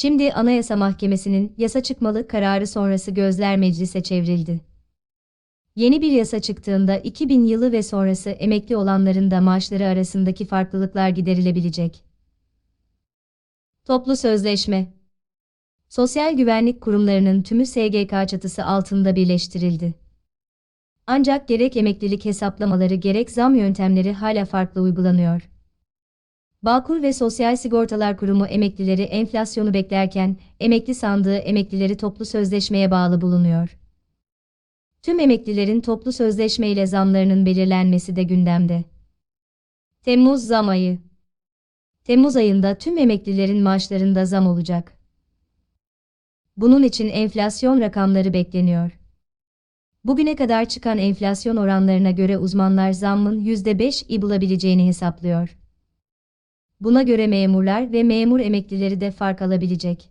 Şimdi Anayasa Mahkemesi'nin yasa çıkmalı kararı sonrası gözler meclise çevrildi. Yeni bir yasa çıktığında 2000 yılı ve sonrası emekli olanların da maaşları arasındaki farklılıklar giderilebilecek. Toplu Sözleşme Sosyal güvenlik kurumlarının tümü SGK çatısı altında birleştirildi. Ancak gerek emeklilik hesaplamaları gerek zam yöntemleri hala farklı uygulanıyor. Bağkur ve Sosyal Sigortalar Kurumu emeklileri enflasyonu beklerken, emekli sandığı emeklileri toplu sözleşmeye bağlı bulunuyor. Tüm emeklilerin toplu sözleşme ile zamlarının belirlenmesi de gündemde. Temmuz zam ayı Temmuz ayında tüm emeklilerin maaşlarında zam olacak. Bunun için enflasyon rakamları bekleniyor. Bugüne kadar çıkan enflasyon oranlarına göre uzmanlar zammın %5'i bulabileceğini hesaplıyor. Buna göre memurlar ve memur emeklileri de fark alabilecek.